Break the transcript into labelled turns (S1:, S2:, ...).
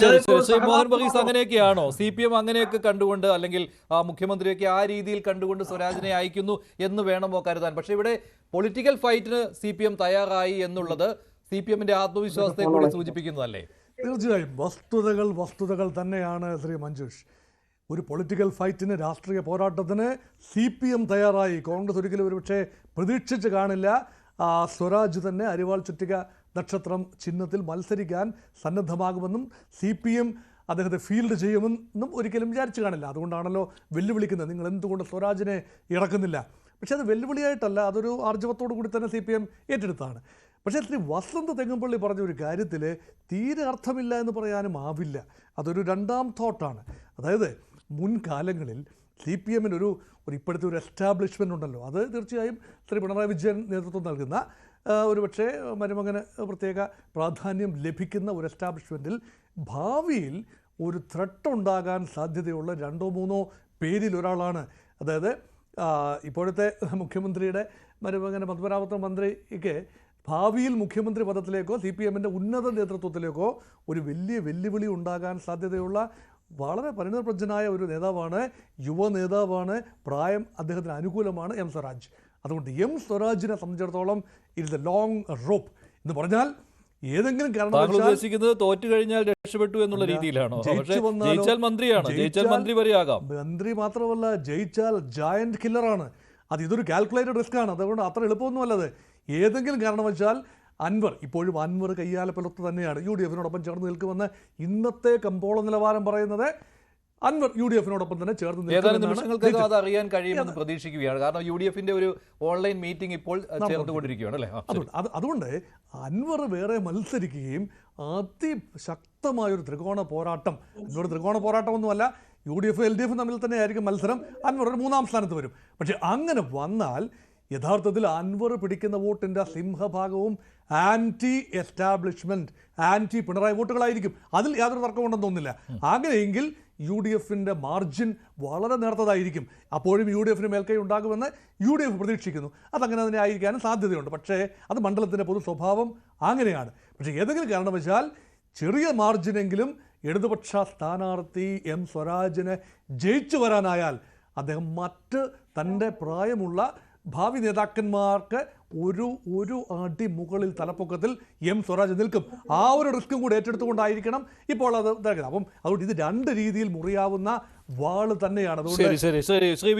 S1: മോഹൻ ബഗീസ് അങ്ങനെയൊക്കെയാണോ? C P M അങ്ങനെയൊക്കെ കണ്ടുകൊണ്ട് അല്ലെങ്കിൽ മുഖ്യമന്ത്രിയൊക്കെ ആ രീതിയിൽ കണ്ടുകൊണ്ട് സ്വരാജിനെ അയക്കുന്നു എന്ന് വേണമോ കരുതാൻ? പക്ഷെ ഇവിടെ പൊളിറ്റിക്കൽ ഫൈറ്റിന് സി പി എം തയ്യാറായി എന്നുള്ളത് സി പി എമ്മിന്റെ ആത്മവിശ്വാസത്തെ കൂടി സൂചിപ്പിക്കുന്നതല്ലേ?
S2: തീർച്ചയായും വസ്തുതകൾ വസ്തുതകൾ തന്നെയാണ് ശ്രീ മഞ്ജുഷ്. ഒരു പൊളിറ്റിക്കൽ ഫൈറ്റിന് രാഷ്ട്രീയ പോരാട്ടത്തിന് സി പി എം തയ്യാറായി. കോൺഗ്രസ് ഒരിക്കലും ഒരുപക്ഷെ പ്രതീക്ഷിച്ച് കാണില്ല. സ്വരാജ് തന്നെ അരിവാൾ ചുറ്റിക നക്ഷത്രം ചിഹ്നത്തിൽ മത്സരിക്കാൻ സന്നദ്ധമാകുമെന്നും സി പി എം അദ്ദേഹത്തെ ഫീൽഡ് ചെയ്യുമെന്നും ഒരിക്കലും വിചാരിച്ചു കാണില്ല. അതുകൊണ്ടാണല്ലോ വെല്ലുവിളിക്കുന്നത്. നിങ്ങൾ എന്തുകൊണ്ട് സ്വരാജിനെ ഇറക്കുന്നില്ല? പക്ഷേ അത് വെല്ലുവിളിയായിട്ടല്ല അതൊരു ആർജവത്തോടു കൂടി തന്നെ സി പി എം ഏറ്റെടുത്താണ്. പക്ഷേ ശ്രീ വസന്ത് തെങ്ങുംപള്ളി പറഞ്ഞ ഒരു കാര്യത്തിൽ തീരെ അർത്ഥമില്ല എന്ന് പറയാനും ആവില്ല. അതൊരു രണ്ടാം തോട്ടാണ്. അതായത് മുൻകാലങ്ങളിൽ സി പി എമ്മിനൊരു ഒരു ഇപ്പോഴത്തെ ഒരു എസ്റ്റാബ്ലിഷ്മെന്റ് ഉണ്ടല്ലോ. അത് തീർച്ചയായും ശ്രീ പിണറായി വിജയൻ നേതൃത്വം നൽകുന്ന ആ, ഒരു പക്ഷേ മരുമകന് പ്രത്യേക പ്രാധാന്യം ലഭിക്കുന്ന ഒരു എസ്റ്റാബ്ലിഷ്മെന്റിൽ ഭാവിയിൽ ഒരു ത്രട്ട് ഉണ്ടാകാൻ സാധ്യതയുള്ള രണ്ടോ മൂന്നോ പേരിൽ ഒരാളാണ്. അതായത് ഇപ്പോഴത്തെ മുഖ്യമന്ത്രിയുടെ മരുമകന് പത്മനാഭത്വ മന്ത്രിക്ക് ഭാവിയിൽ മുഖ്യമന്ത്രി പദത്തിലേക്കോ സി പി എമ്മിന്റെ ഉന്നത നേതൃത്വത്തിലേക്കോ ഒരു വലിയ വെല്ലുവിളി ഉണ്ടാകാൻ സാധ്യതയുള്ള വളരെ പരിണതപ്രജ്ഞനായ ഒരു നേതാവാണ് യുവ നേതാവാണ് പ്രായം അദ്ദേഹത്തിന് അനുകൂലമാണ് എം സ്വരാജ്. അതുകൊണ്ട് എം സ്വരാജിനെ സംബന്ധിച്ചിടത്തോളം ഇറ്റ് ദ ലോങ് റോപ്പ് എന്ന് പറഞ്ഞാൽ ഏതെങ്കിലും കാരണം
S1: ഉദ്ദേശിക്കുന്നത് തോറ്റു കഴിഞ്ഞാൽ രക്ഷപ്പെട്ടു എന്നുള്ള രീതിയിലാണോ?
S2: ജയിച്ചു
S1: ജയിച്ചാൽ മന്ത്രിയാണ്. ജയിച്ചാൽ മന്ത്രി വരെയാകാം
S2: മന്ത്രി മാത്രമല്ല ജയിച്ചാൽ ജയന്റ് കില്ലറാണ് അത് ഇതൊരു കാൽക്കുലേറ്റഡ് റിസ്ക് ആണ്. അതുകൊണ്ട് അത്ര എളുപ്പമൊന്നുമല്ലത് ഏതെങ്കിലും കാരണവശാൽ അൻവർ ഇപ്പോഴും അൻവർ കയ്യാലപ്പുറത്ത് തന്നെയാണ്. യു ഡി എഫിനോടൊപ്പം ചേർന്ന് നിൽക്കുമെന്ന് ഇന്നത്തെ കമ്പോള നിലവാരം പറയുന്നത് അൻവർ യു ഡി എഫിനോടൊപ്പം തന്നെ ചേർന്ന്
S1: ഏതാനും നിമിഷങ്ങൾക്കകം അത് അറിയാൻ കഴിയുമെന്ന് പ്രതീക്ഷിക്കുകയാണ്. കാരണം യു ഡി എഫിന്റെ ഒരു ഓൺലൈൻ മീറ്റിംഗ് ഇപ്പോൾ ചേർന്നുകൊണ്ടിരിക്കുകയാണ് അല്ലേ?
S2: അതുകൊണ്ട് അൻവർ വേറെ മത്സരിക്കുകയും അതിശക്തമായ ഒരു ത്രികോണ പോരാട്ടം അൻവർ ത്രികോണ പോരാട്ടമൊന്നുമല്ല U D F L D F തമ്മിൽ തന്നെ ആയിരിക്കും മത്സരം. അൻവർ ഒരു മൂന്നാം സ്ഥാനത്ത് വരും. പക്ഷെ അങ്ങനെ വന്നാൽ യഥാർത്ഥത്തിൽ അൻവർ പിടിക്കുന്ന വോട്ടിന്റെ സിംഹഭാഗവും ആന്റി എസ്റ്റാബ്ലിഷ്മെന്റ് ആന്റി പിണറായി വോട്ടുകളായിരിക്കും. അതിൽ യാതൊരു തർക്കമുണ്ടെന്ന് തോന്നുന്നില്ല. അങ്ങനെയെങ്കിൽ യു ഡി എഫിന്റെ മാർജിൻ വളരെ നേർത്തതായിരിക്കും. അപ്പോഴും യു ഡി എഫിന് മേൽക്കൈ ഉണ്ടാകുമെന്ന് യു ഡി എഫ് പ്രതീക്ഷിക്കുന്നു. അതങ്ങനെ തന്നെ ആയിരിക്കാനും സാധ്യതയുണ്ട്. പക്ഷേ അത് മണ്ഡലത്തിന്റെ പൊതു സ്വഭാവം അങ്ങനെയാണ്. പക്ഷേ ഏതെങ്കിലും കാരണവശാൽ ചെറിയ മാർജിനെങ്കിലും ഇടതുപക്ഷ സ്ഥാനാർത്ഥി എം സ്വരാജിനെ ജയിച്ചു വരാനായാൽ അദ്ദേഹം മറ്റ് തന്റെ പ്രായമുള്ള ഭാവി നേതാക്കന്മാർക്ക് ഒരു ഒരു അടി മുകളിൽ തലപ്പൊക്കത്തിൽ എം സ്വരാജ് നിൽക്കും. ആ ഒരു റിസ്ക്കും കൂടി ഏറ്റെടുത്തുകൊണ്ടായിരിക്കണം ഇപ്പോൾ അത് അപ്പം അതുകൊണ്ട് ഇത് രണ്ട് രീതിയിൽ മുറിയാവുന്ന വാൾ തന്നെയാണ്. അതുകൊണ്ട്
S1: ശരി ശരി. ശരി ശ്രീ